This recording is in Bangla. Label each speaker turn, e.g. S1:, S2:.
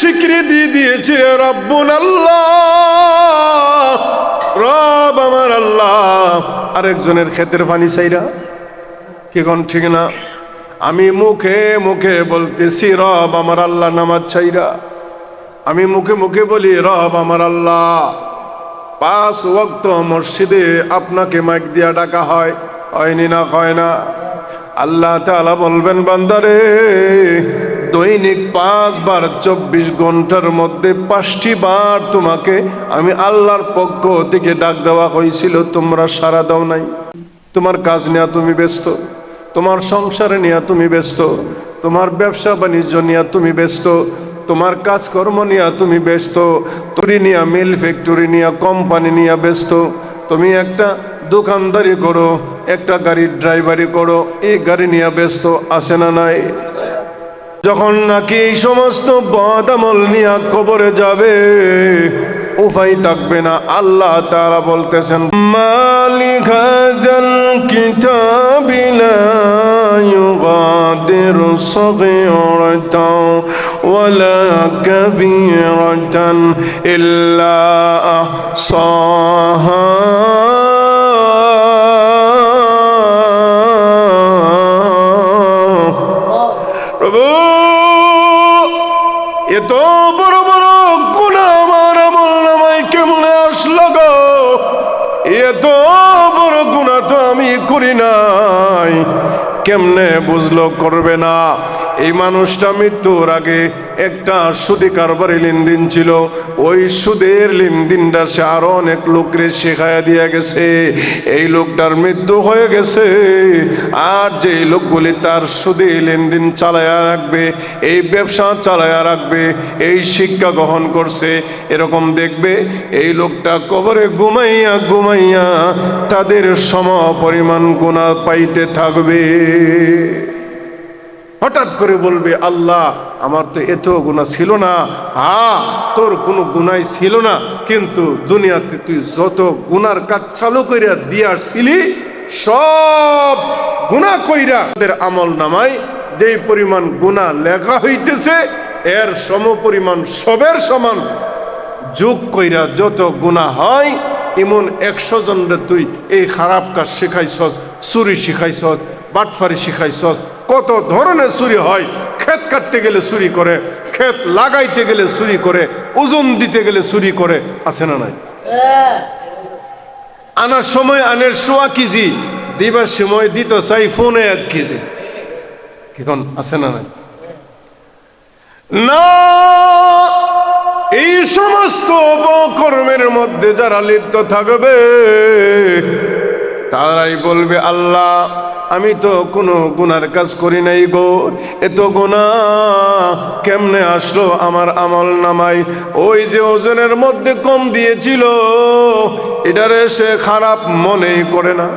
S1: স্বীকৃতি দিয়েছে রব্বুল আল্লাহ। রব আমার আল্লাহ। আরেকজনের ক্ষেতের পানি চাইরা কি কোন ঠিক না? আমি মুখে মুখে বলতেছি, রব আমার আল্লাহ নামাজ চাইরা আমি মুখে মুখে বলি, রব আমার আল্লাহ। পাঁচ ওয়াক্ত মসজিদে আপনাকে মাইক দিয়া ডাকা হয়, হয়নি না, হয় না। আল্লাহ তাআলা বলবেন, বান্দারে দৈনিক পাঁচবার চব্বিশ ঘণ্টার মধ্যে পাঁচটি বার তোমাকে আমি আল্লাহর পক্ষ থেকে ডাক দেওয়া হয়েছিল, তোমরা সারা দাও নাই। তোমার কাজ নেওয়া তুমি ব্যস্ত, তোমার সংসারে নিয়ে তুমি ব্যস্ত, তোমার ব্যবসা বাণিজ্য নিয়ে তুমি ব্যস্ত, তোমার কাজকর্ম নিয়ে তুমি ব্যস্ত, তুরি নিয়ে মিল ফ্যাক্টরি নিয়ে কোম্পানি নিয়ে ব্যস্ত। তুমি একটা দোকানদারি করো, একটা গাড়ির ড্রাইভারি করো, এই গাড়ি নিয়ে ব্যস্ত আছে না নাই? যখন নাকি এই সমস্ত বদামল নিয়ে কবরে যাবে উপায় থাকবে না আল্লাহ তারা বলতেছেন মালিক হাজাল কিতাবিলা يغادر صغيرة ولا كبيرة إلا أحصاها এত বড় বড় গুণা আমার নামায় কেমনে আসলো গো? এত বড় গুণা তো আমি করি নাই। কেমনে বুঝলো করবে না? এই মানুষটা মৃত্যুর আগে একটা সুদী কারবারি লেনদেন ছিল। ওই সুদের লেনদেনটা সে আরও অনেক লোকরে শেখায়া দিয়ে গেছে। এই লোকটার মৃত্যু হয়ে গেছে। আর যে লোকগুলি তার সুদে লেনদেন চালায়া রাখবে, এই ব্যবসা চালায়া রাখবে, এই শিক্ষা গ্রহণ করছে, এরকম দেখবে, এই লোকটা কবরে ঘুমাইয়া ঘুমাইয়া তাদের সম পরিমাণ গুণা পাইতে থাকবে। হঠাৎ করে বলবে, আল্লাহ, আমার তো এত গুণা ছিল না। হা তোর কোনো গুণাই ছিল না। কিন্তু দুনিয়াতে তুই যত গুনার কাজ চালু করিয়া দিয়ে আসছিলি সব গুণা কইরা তাদের আমল নামাই যেই পরিমাণ গুণা লেখা হইতেছে, এর সম পরিমাণ সবের সমান। যোগ কইরা যত গুণা হয় এমন একশো জনরে তুই এই খারাপ কাজ শেখাইছস, চুরি শিখাইছস, বাটফারি শিখাইছস, কত ধরনের চুরি হয়, ক্ষেত কাটতে গেলে চুরি করে, ক্ষেত লাগাইতে গেলে চুরি করে, ওজন দিতে গেলে চুরি করে, আছে না নাই? আনার সময় আনের সোয়া কেজি, দিবার সময় দিত চাই ফোনে এক কেজি। এখন আছে না নাই? না, এই সমস্ত অপকর্মের মধ্যে যারা লিপ্ত থাকবে, তারাই বলবে, আল্লাহ আমি তো কোনো গুনার কাজ করি নাই গো। এত গুণা কেমনে আসলো আমার আমল নামাই ওই যে ওজনের মধ্যে কম দিয়েছিল, এটারে সে খারাপ মনেই করে না।